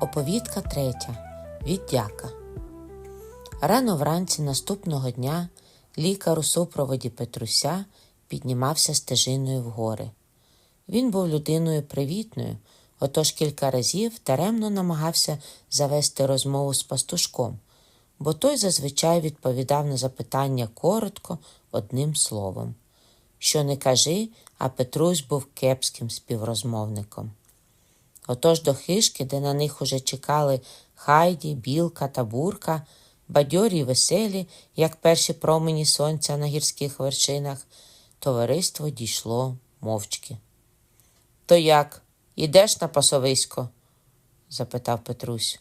Оповідка третя. Віддяка. Рано вранці наступного дня лікар у супроводі Петруся піднімався стежиною вгори. Він був людиною привітною, отож кілька разів таремно намагався завести розмову з пастушком, бо той зазвичай відповідав на запитання коротко одним словом. Що не кажи, а Петрусь був кепським співрозмовником. Отож до хишки, де на них уже чекали хайді, білка та бурка, бадьорі й веселі, як перші промені сонця на гірських вершинах, товариство дійшло мовчки. То як, ідеш на пасовисько? запитав Петрусь.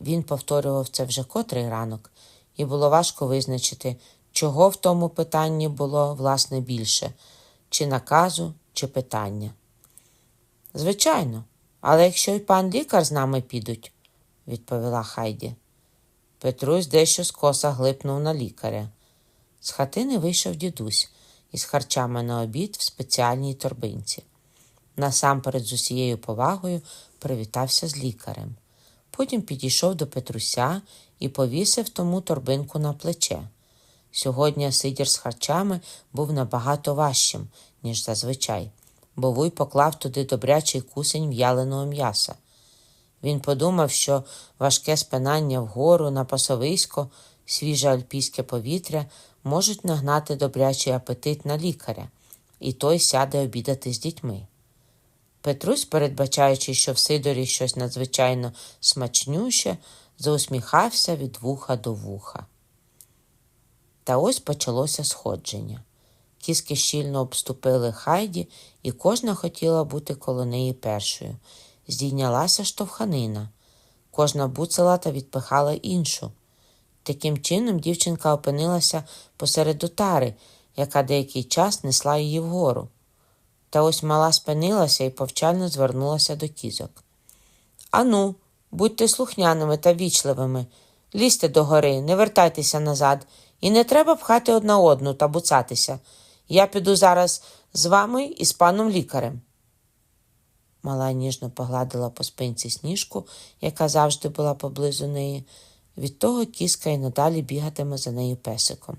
Він повторював це вже котрий ранок, і було важко визначити, чого в тому питанні було власне більше чи наказу, чи питання. Звичайно, але якщо й пан лікар з нами підуть, відповіла Хайді. Петрусь дещо скоса глипнув на лікаря. З хатини вийшов дідусь із харчами на обід в спеціальній торбинці. Насамперед, з усією повагою привітався з лікарем. Потім підійшов до Петруся і повісив тому торбинку на плече. Сьогодні сидір з харчами був набагато важчим, ніж зазвичай, бо Вуй поклав туди добрячий кусень в'яленого м'яса. Він подумав, що важке спинання вгору на пасовисько, свіже альпійське повітря можуть нагнати добрячий апетит на лікаря, і той сяде обідати з дітьми. Петрусь, передбачаючи, що в Сидорі щось надзвичайно смачнюще, заусміхався від вуха до вуха. Та ось почалося сходження. Кіски щільно обступили хайді, і кожна хотіла бути коло неї першою. Здійнялася штовханина. Кожна буцала та відпихала іншу. Таким чином дівчинка опинилася посеред отари, яка деякий час несла її вгору. Та ось мала спинилася і повчально звернулася до кізок. Ану, будьте слухняними та вічливими, лізьте до гори, не вертайтеся назад, і не треба пхати одна одну та буцатися. Я піду зараз з вами і з паном лікарем. Мала ніжно погладила по спинці сніжку, яка завжди була поблизу неї. Від того кіска й надалі бігатиме за нею песиком.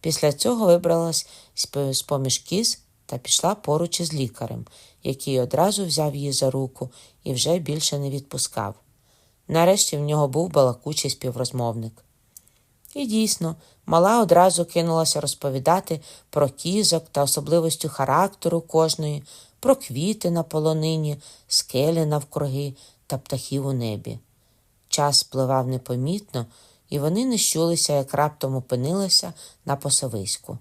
Після цього вибралась з поміж кіз та пішла поруч із лікарем, який одразу взяв її за руку і вже більше не відпускав. Нарешті в нього був балакучий співрозмовник. І дійсно, мала одразу кинулася розповідати про кізок та особливості характеру кожної, про квіти на полонині, скелі навкруги та птахів у небі. Час спливав непомітно, і вони не щулися, як раптом опинилися на посовиську.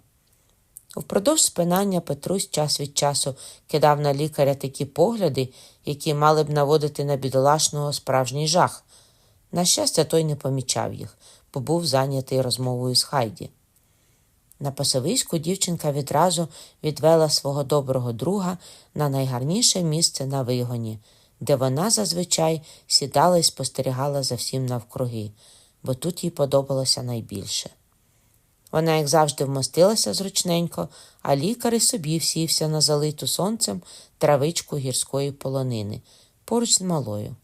Впродовж спинання Петрусь час від часу кидав на лікаря такі погляди, які мали б наводити на бідолашного справжній жах. На щастя, той не помічав їх, бо був зайнятий розмовою з Хайді. На пасовиську дівчинка відразу відвела свого доброго друга на найгарніше місце на вигоні, де вона зазвичай сідала і спостерігала за всім навкруги, бо тут їй подобалося найбільше. Вона, як завжди, вмостилася зручненько, а лікар і собі всівся на залиту сонцем травичку гірської полонини поруч з малою.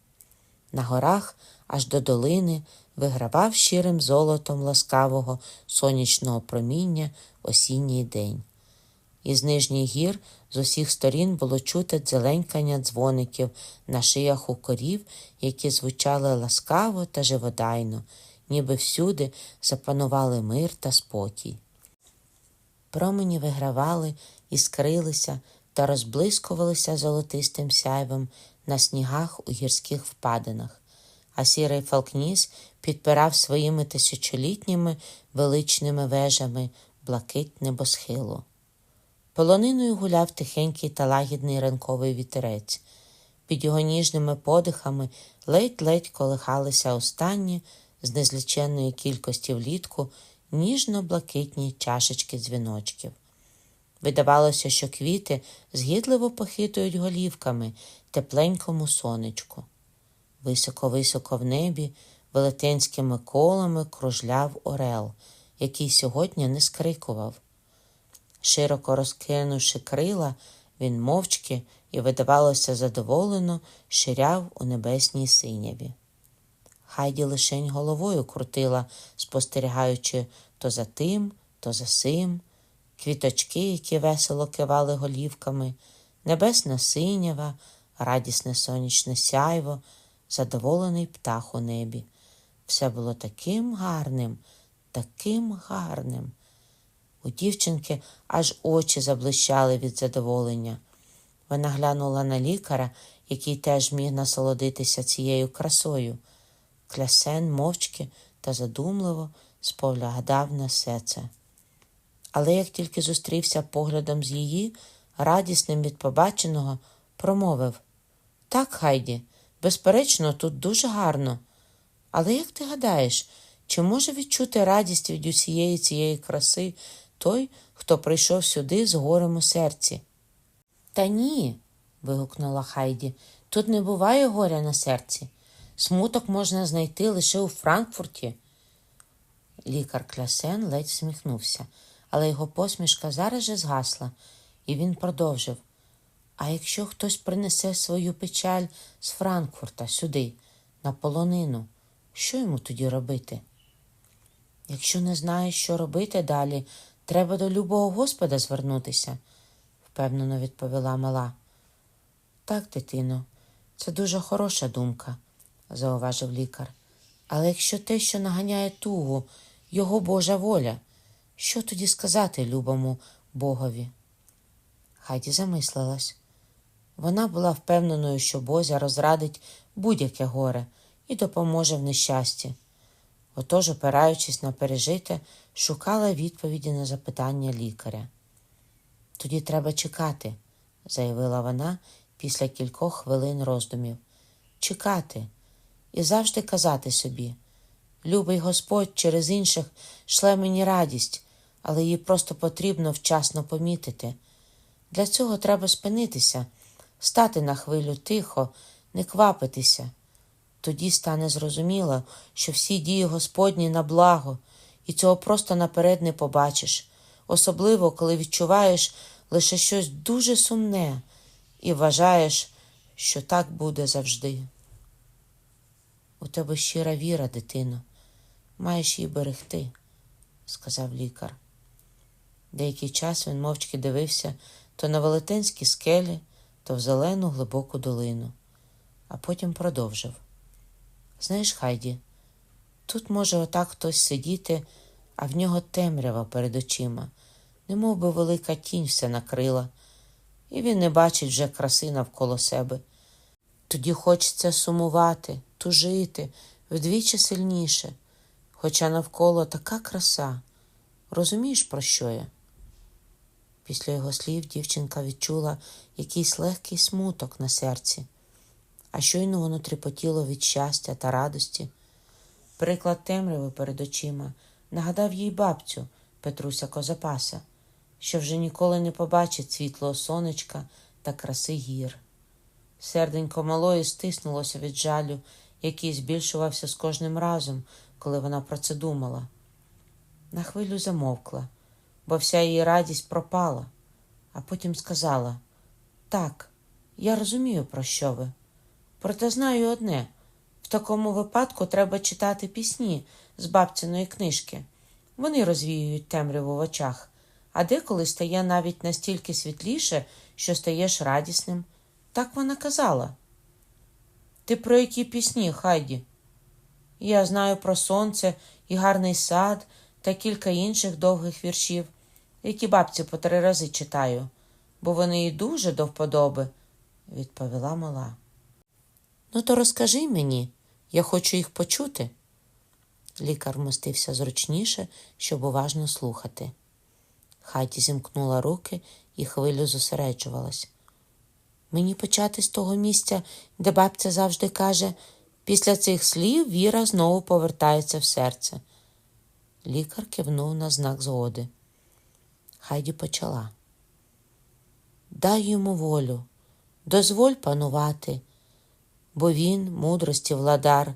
На горах аж до долини вигравав щирим золотом ласкавого сонячного проміння осінній день. Із нижніх гір з усіх сторін було чути дзеленькання дзвоників на шиях у корів, які звучали ласкаво та живодайно, ніби всюди запанували мир та спокій. Промені вигравали, іскрилися та розблискувалися золотистим сяйвом на снігах у гірських впадинах, а сірий фалкніс підпирав своїми тисячолітніми величними вежами блакить небосхилу. Полониною гуляв тихенький та лагідний ранковий вітерець. Під його ніжними подихами ледь-ледь колихалися останні з незліченної кількості влітку ніжно-блакитні чашечки дзвіночків. Видавалося, що квіти згідливо похитують голівками тепленькому сонечку. Високо-високо в небі велетенськими колами кружляв орел, який сьогодні не скрикував. Широко розкинувши крила, він мовчки і, видавалося, задоволено ширяв у небесній синяві. Хайді лишень головою крутила, спостерігаючи то за тим, то за сим, квіточки, які весело кивали голівками, небесна синява, радісне сонячне сяйво, задоволений птах у небі. Все було таким гарним, таким гарним. У дівчинки аж очі заблищали від задоволення. Вона глянула на лікаря, який теж міг насолодитися цією красою. Клясен мовчки та задумливо споглядав на все це. Але як тільки зустрівся поглядом з її, радісним від побаченого, промовив Так, Хайді, безперечно, тут дуже гарно. Але як ти гадаєш, чи може відчути радість від усієї цієї краси той, хто прийшов сюди з горем у серці? Та ні, вигукнула Хайді, тут не буває горя на серці. Смуток можна знайти лише у Франкфурті. Лікар Клясен ледь всміхнувся, але його посмішка зараз же згасла, і він продовжив. А якщо хтось принесе свою печаль з Франкфурта сюди, на полонину, що йому тоді робити? Якщо не знаєш, що робити далі, треба до любого Господа звернутися, впевнено відповіла мала. Так, дитино, це дуже хороша думка, зауважив лікар. Але якщо те, що наганяє тугу, його Божа воля, що тоді сказати любому Богові? Хайді замислилась. Вона була впевненою, що Бозя розрадить будь-яке горе і допоможе в нещасті. Отож, опираючись на пережите, шукала відповіді на запитання лікаря. Тоді треба чекати, заявила вона після кількох хвилин роздумів. Чекати і завжди казати собі. Любий Господь через інших шле мені радість, але її просто потрібно вчасно помітити. Для цього треба спинитися, стати на хвилю тихо, не квапитися. Тоді стане зрозуміло, що всі дії Господні на благо, і цього просто наперед не побачиш, особливо коли відчуваєш лише щось дуже сумне і вважаєш, що так буде завжди. У тебе щира віра, дитино, маєш її берегти, сказав лікар. Деякий час він мовчки дивився то на велетенські скелі, то в зелену глибоку долину, а потім продовжив. Знаєш, Хайді, тут може отак хтось сидіти, а в нього темрява перед очима, немов би велика тінь все накрила, і він не бачить вже краси навколо себе. Тоді хочеться сумувати, тужити вдвічі сильніше, хоча навколо така краса. Розумієш, про що я? Після його слів дівчинка відчула якийсь легкий смуток на серці, а щойно воно тріпотіло від щастя та радості. Приклад темряви перед очима нагадав їй бабцю Петруся Козапаса, що вже ніколи не побачить світлого сонечка та краси гір. Серденько малої стиснулося від жалю, який збільшувався з кожним разом, коли вона про це думала. На хвилю замовкла, бо вся її радість пропала, а потім сказала: Так, я розумію, про що ви. Проте знаю одне в такому випадку треба читати пісні з бабциної книжки. Вони розвіюють темряву в очах, а деколи стає навіть настільки світліше, що стаєш радісним. Так вона казала. Ти про які пісні, Хайді? Я знаю про сонце і гарний сад та кілька інших довгих віршів, які бабці по три рази читаю, бо вони їй дуже до вподоби, відповіла мала. Ну, то розкажи мені, я хочу їх почути. Лікар вмостився зручніше, щоб уважно слухати. Хайді зімкнула руки і хвилю зосереджувалась. Мені почати з того місця, де бабця завжди каже, після цих слів віра знову повертається в серце. Лікар кивнув на знак згоди. Хайді почала. Дай йому волю, дозволь панувати, бо він, мудрості владар,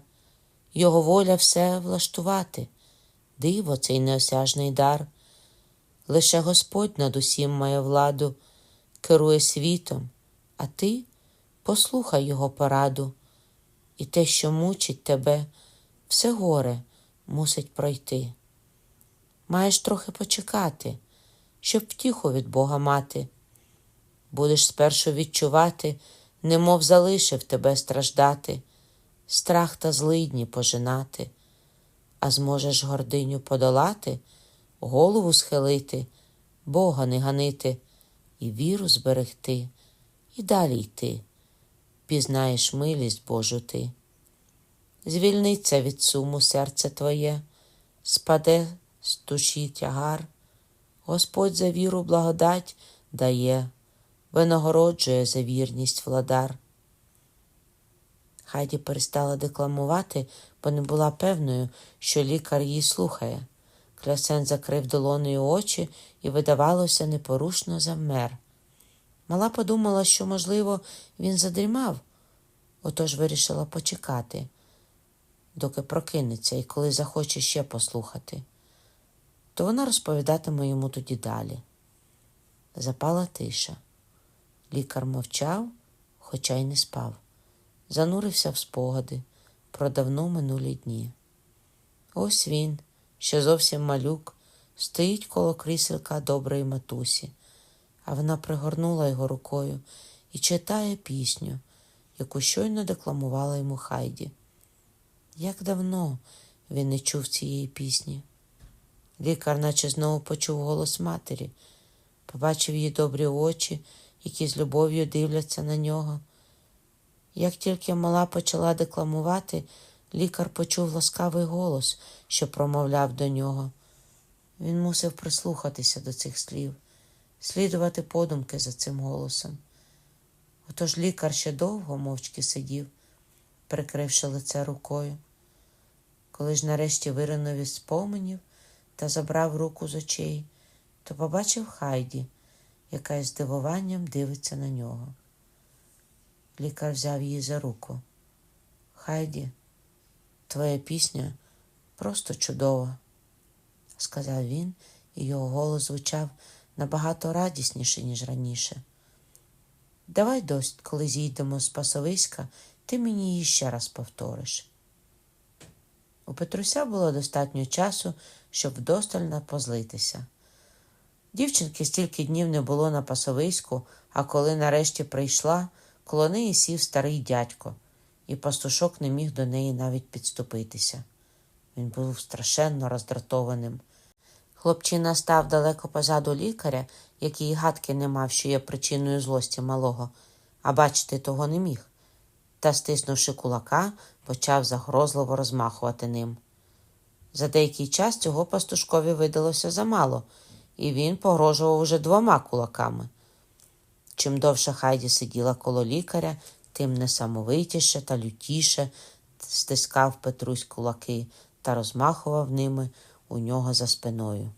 його воля все влаштувати, диво цей неосяжний дар. Лише Господь над усім має владу, керує світом А ти послухай його пораду, і те, що мучить тебе, все горе мусить пройти. Маєш трохи почекати, щоб втіху від Бога мати. Будеш спершу відчувати, немов залишив тебе страждати, страх та злидні пожинати, а зможеш гординю подолати, голову схилити, Бога не ганити і віру зберегти, і далі йти. Пізнаєш милість Божу ти. Звільниться від суму серце твоє, спаде з душі тягар, Господь за віру благодать дає, винагороджує за вірність владар. Хайді перестала декламувати, бо не була певною, що лікар її слухає. Клясен закрив долонею очі і, видавалося, непорушно завмер. Мала подумала, що, можливо, він задрімав, отож вирішила почекати, доки прокинеться і коли захоче ще послухати, то вона розповідатиме йому тоді далі. Запала тиша. Лікар мовчав, хоча й не спав, занурився в спогади про давно минулі дні. Ось він, що зовсім малюк, стоїть коло кріселка доброї матусі, а вона пригорнула його рукою і читає пісню, яку щойно декламувала йому Хайді. Як давно він не чув цієї пісні. Лікар, наче знову почув голос матері, побачив її добрі очі, які з любов'ю дивляться на нього. Як тільки мала почала декламувати, лікар почув ласкавий голос, що промовляв до нього. Він мусив прислухатися до цих слів, слідувати подумки за цим голосом. Отож лікар ще довго мовчки сидів, прикривши лице рукою. Коли ж нарешті виринув із споменів та забрав руку з очей, то побачив Хайді, яка із здивуванням дивиться на нього. Лікар взяв її за руку. Хайді, твоя пісня просто чудова, сказав він, і його голос звучав набагато радісніше, ніж раніше. Давай дось, коли зійдемо з пасовиська, ти мені її ще раз повториш. У Петруся було достатньо часу, щоб вдосталь позлитися. Дівчинки стільки днів не було на пасовиську, а коли нарешті прийшла, коло неї сів старий дядько, і пастушок не міг до неї навіть підступитися. Він був страшенно роздратованим. Хлопчина став далеко позаду лікаря, який гадки не мав, що є причиною злості малого, а бачити того не міг, та, стиснувши кулака, почав загрозливо розмахувати ним. За деякий час цього пастушкові видалося замало, і він погрожував уже двома кулаками. Чим довше Хайді сиділа коло лікаря, тим несамовитіше та лютіше стискав Петрусь кулаки та розмахував ними у нього за спиною.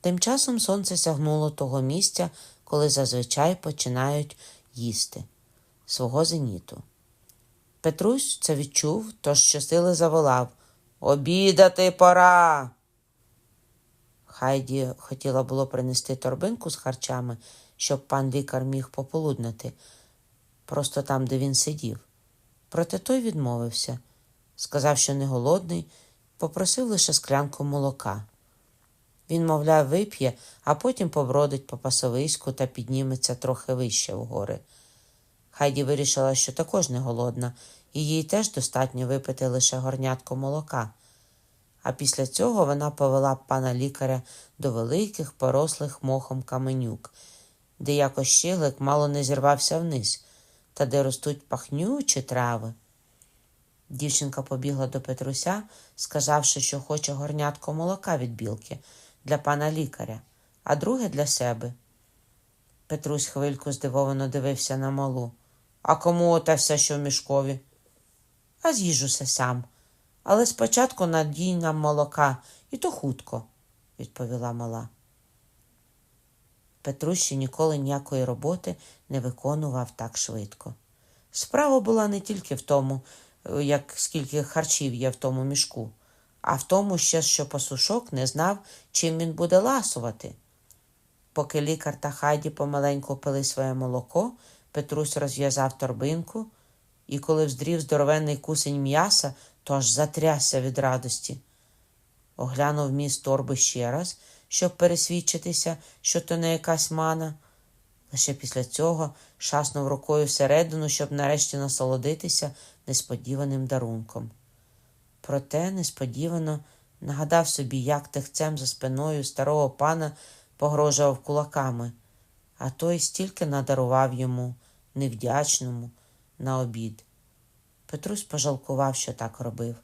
Тим часом сонце сягнуло того місця, коли зазвичай починають їсти свого зеніту. Петрусь це відчув, тож щосили заволав Обідати пора. Хайді хотіла було принести торбинку з харчами, щоб пан лікар міг пополуднити, просто там, де він сидів. Проте той відмовився, сказав, що не голодний, попросив лише склянку молока. Він, мовляв, вип'є, а потім побродить по пасовиську та підніметься трохи вище вгори. Хайді вирішила, що також не голодна, і їй теж достатньо випити лише горнятко молока. А після цього вона повела пана лікаря до великих, порослих мохом каменюк, де якось щиглик мало не зірвався вниз, та де ростуть пахнючі трави. Дівчинка побігла до Петруся, сказавши, що хоче горнятко молока від білки для пана лікаря, а друге для себе. Петрусь хвильку здивовано дивився на малу. А кому оте все, що в мішкові? А з'їжуся сам. Але спочатку надій нам молока, і то хутко, відповіла мала. Петрусь ще ніколи ніякої роботи не виконував так швидко. Справа була не тільки в тому, як скільки харчів є в тому мішку, а в тому ще, що пасушок не знав, чим він буде ласувати. Поки лікар та Хайді помаленьку пили своє молоко, Петрусь розв'язав торбинку, і коли вздрів здоровенний кусень м'яса, то аж затрясся від радості. Оглянув міст торби ще раз, щоб пересвідчитися, що то не якась мана. Лише після цього шаснув рукою всередину, щоб нарешті насолодитися несподіваним дарунком. Проте несподівано нагадав собі, як тихцем за спиною старого пана погрожував кулаками, а той стільки надарував йому, невдячному, на обід. Петрусь пожалкував, що так робив.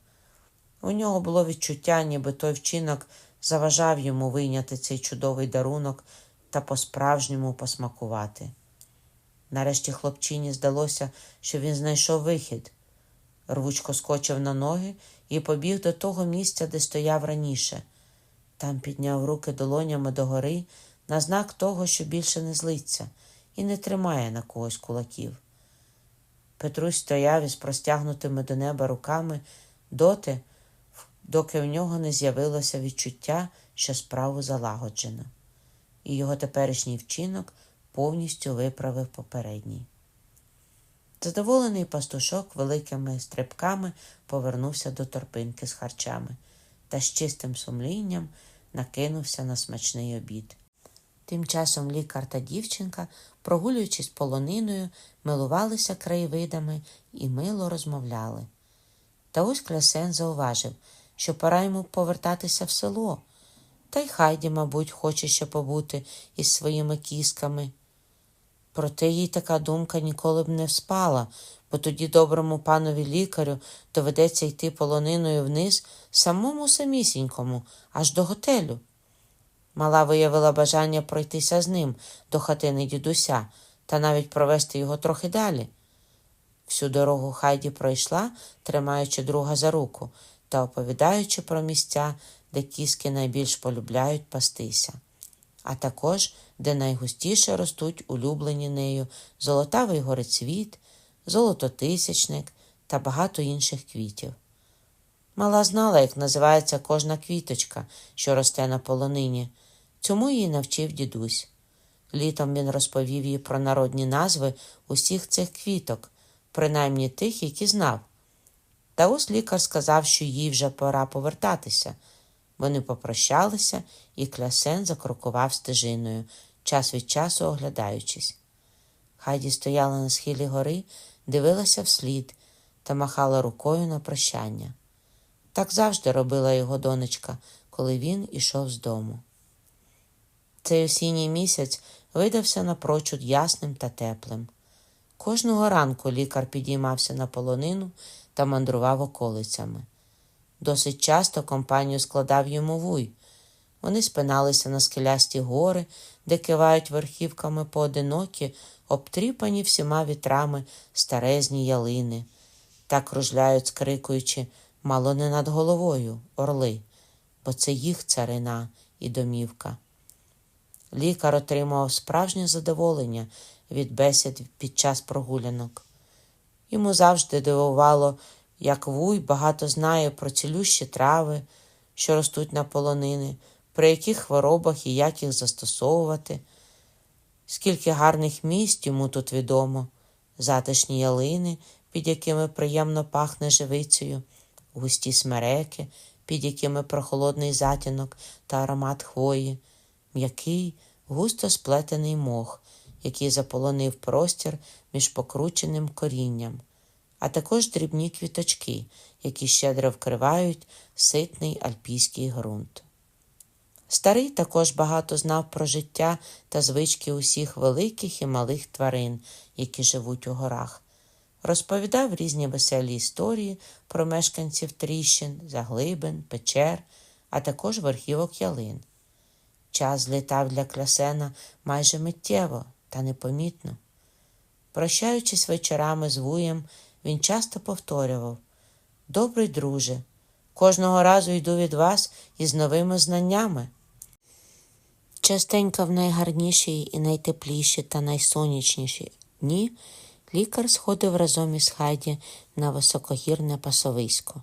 У нього було відчуття, ніби той вчинок заважав йому вийняти цей чудовий дарунок та по-справжньому посмакувати. Нарешті хлопчині здалося, що він знайшов вихід. Рвучко скочив на ноги і побіг до того місця, де стояв раніше. Там підняв руки долонями догори на знак того, що більше не злиться і не тримає на когось кулаків. Петрусь стояв із простягнутими до неба руками доти, доки в нього не з'явилося відчуття, що справу залагоджено, і його теперішній вчинок повністю виправив попередній. Задоволений пастушок великими стрибками повернувся до торпинки з харчами та з чистим сумлінням накинувся на смачний обід. Тим часом лікар та дівчинка, прогулюючись полониною, милувалися краєвидами і мило розмовляли. Та ось Клясен зауважив, що пора йому повертатися в село, та й Хайді, мабуть, хоче ще побути із своїми кісками. Проте їй така думка ніколи б не вспала, бо тоді доброму панові лікарю доведеться йти полониною вниз самому самісінькому, аж до готелю. Мала виявила бажання пройтися з ним до хатини дідуся та навіть провести його трохи далі. Всю дорогу Хайді пройшла, тримаючи друга за руку та оповідаючи про місця, де кіски найбільш полюбляють пастися, а також де найгустіше ростуть улюблені нею золотавий горецвіт, золототисячник та багато інших квітів. Мала знала, як називається кожна квіточка, що росте на полонині. Цьому її навчив дідусь. Літом він розповів їй про народні назви усіх цих квіток, принаймні тих, які знав. Та ось лікар сказав, що їй вже пора повертатися. Вони попрощалися, і клясен закрокував стежиною, час від часу оглядаючись. Хайді стояла на схилі гори, дивилася вслід та махала рукою на прощання. Так завжди робила його донечка, коли він ішов з дому. Цей осінній місяць видався напрочуд ясним та теплим. Кожного ранку лікар підіймався на полонину та мандрував околицями. Досить часто компанію складав йому вуй. Вони спиналися на скелясті гори, де кивають верхівками поодинокі, обтріпані всіма вітрами старезні ялини, та кружляють, скрикуючи, мало не над головою орли, бо це їх царина і домівка. Лікар отримував справжнє задоволення від бесід під час прогулянок. Йому завжди дивувало, як вуй багато знає про цілющі трави, що ростуть на полонини, при яких хворобах і як їх застосовувати, скільки гарних місць йому тут відомо, затишні ялини, під якими приємно пахне живицею, густі смереки, під якими прохолодний затінок та аромат хвої, м'який, густо сплетений мох, який заполонив простір між покрученим корінням, а також дрібні квіточки, які щедро вкривають ситний альпійський ґрунт. Старий також багато знав про життя та звички усіх великих і малих тварин, які живуть у горах. Розповідав різні веселі історії про мешканців тріщин, заглибин, печер, а також верхівок ялин. Час злітав для клясена майже миттєво та непомітно. Прощаючись вечорами з вуєм, він часто повторював Добрий друже, кожного разу йду від вас із новими знаннями. Частенько в найгарніші і найтепліші та найсонячніші дні лікар сходив разом із Хайді на високогірне пасовисько.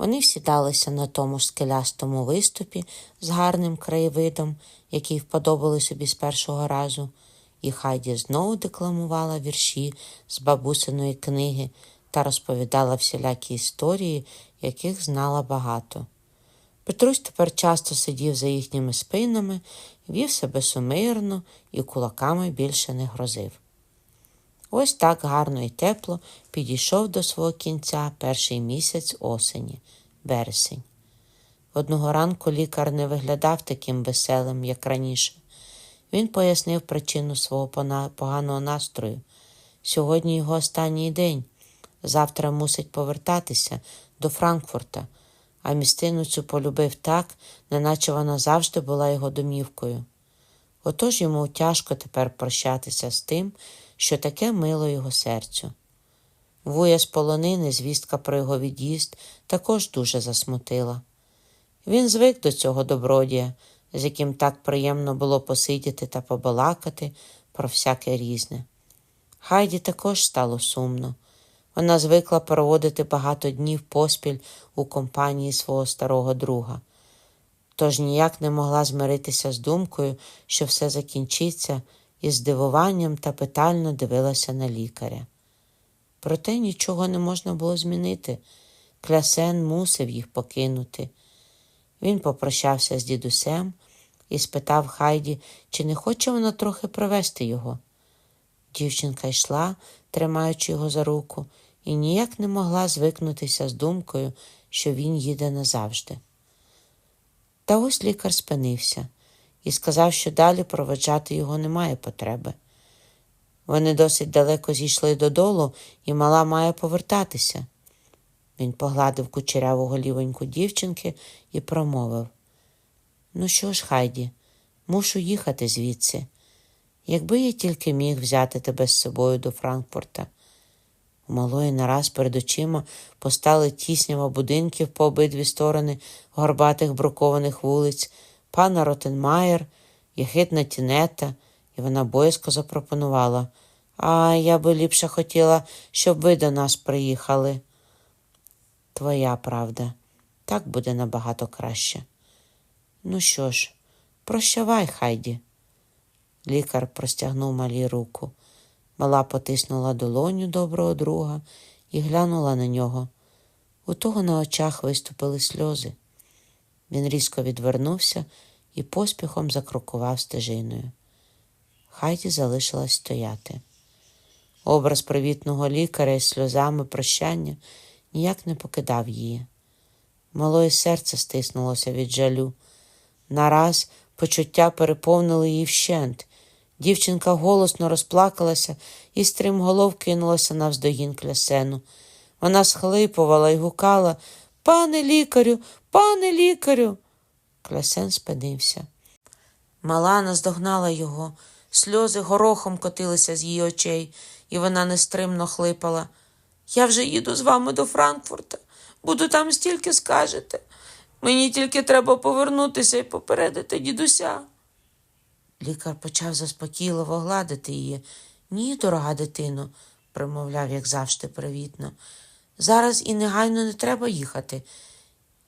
Вони всідалися на тому скелястому виступі з гарним краєвидом, який вподобали собі з першого разу, і Хайді знову декламувала вірші з бабусиної книги та розповідала всілякі історії, яких знала багато. Петрусь тепер часто сидів за їхніми спинами, вів себе сумирно і кулаками більше не грозив. Ось так гарно і тепло підійшов до свого кінця перший місяць осені, вересень. Одного ранку лікар не виглядав таким веселим, як раніше. Він пояснив причину свого поганого настрою. Сьогодні його останній день. Завтра мусить повертатися до Франкфурта, а містину цю полюбив так, неначе вона завжди була його домівкою. Отож йому тяжко тепер прощатися з тим, що таке мило його серцю. Вуя з полонини, звістка про його від'їзд, також дуже засмутила. Він звик до цього добродія, з яким так приємно було посидіти та побалакати про всяке різне. Хайді також стало сумно. Вона звикла проводити багато днів поспіль у компанії свого старого друга, тож ніяк не могла змиритися з думкою, що все закінчиться, і здивуванням та питально дивилася на лікаря. Проте нічого не можна було змінити. Клясен мусив їх покинути. Він попрощався з дідусем і спитав Хайді, чи не хоче вона трохи провести його. Дівчинка йшла, тримаючи його за руку, і ніяк не могла звикнутися з думкою, що він їде назавжди. Та ось лікар спинився і сказав, що далі проведжати його немає потреби. Вони досить далеко зійшли додолу, і мала має повертатися. Він погладив кучеряву голівоньку дівчинки і промовив: Ну що ж, Хайді, мушу їхати звідси. Якби я тільки міг взяти тебе з собою до Франкфурта. У малої нараз перед очима постали тіснява будинків по обидві сторони горбатих брукованих вулиць, пана Ротенмаєр, єхидна тінета, і вона боязко запропонувала. А я би ліпше хотіла, щоб ви до нас приїхали. Твоя правда, так буде набагато краще. Ну що ж, прощавай, Хайді. Лікар простягнув малій руку. Мала потиснула долоню доброго друга і глянула на нього. У того на очах виступили сльози. Він різко відвернувся і поспіхом закрокував стежиною. Хайді залишилась стояти. Образ привітного лікаря із сльозами прощання ніяк не покидав її. Малоє серце стиснулося від жалю. Нараз почуття переповнили її вщент. Дівчинка голосно розплакалася і стрімголов кинулася навздогін клясену. Вона схлипувала і гукала Пане лікарю, пане лікарю. Клясен спинився. Мала наздогнала його, сльози горохом котилися з її очей, і вона нестримно хлипала. Я вже їду з вами до Франкфурта. Буду там стільки скажете. Мені тільки треба повернутися і попередити дідуся. Лікар почав заспокійливо гладити її. Ні, дорога дитино, промовляв, як завжди, привітно. Зараз і негайно не треба їхати.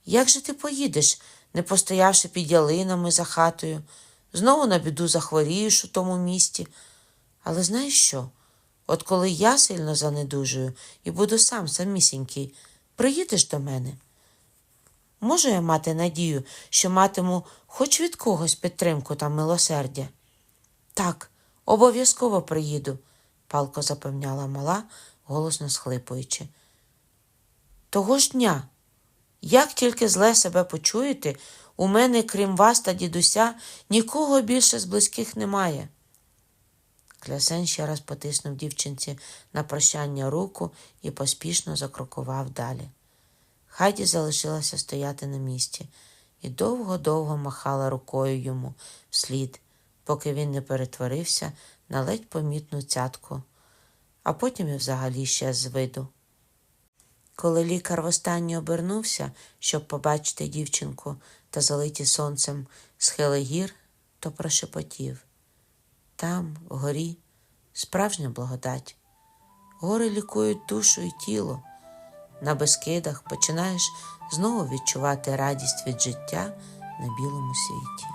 Як же ти поїдеш, не постоявши під ялинами за хатою? Знову на біду захворієш у тому місті. Але знаєш що? От коли я сильно занедужую і буду сам самісінький, приїдеш до мене. Можу я мати надію, що матиму хоч від когось підтримку та милосердя? Так, обов'язково приїду, палко запевняла мала, голосно схлипуючи. Того ж дня, як тільки зле себе почуєте, у мене, крім вас та дідуся, нікого більше з близьких немає. Клясен ще раз потиснув дівчинці на прощання руку і поспішно закрокував далі. Хайді залишилася стояти на місці і довго-довго махала рукою йому вслід, поки він не перетворився на ледь помітну цятку, а потім і взагалі щез з виду. Коли лікар востаннє обернувся, щоб побачити дівчинку та залиті сонцем схили гір, то прошепотів. Там, вгорі, справжня благодать. Гори лікують душу і тіло. На безкидах починаєш знову відчувати радість від життя на білому світі.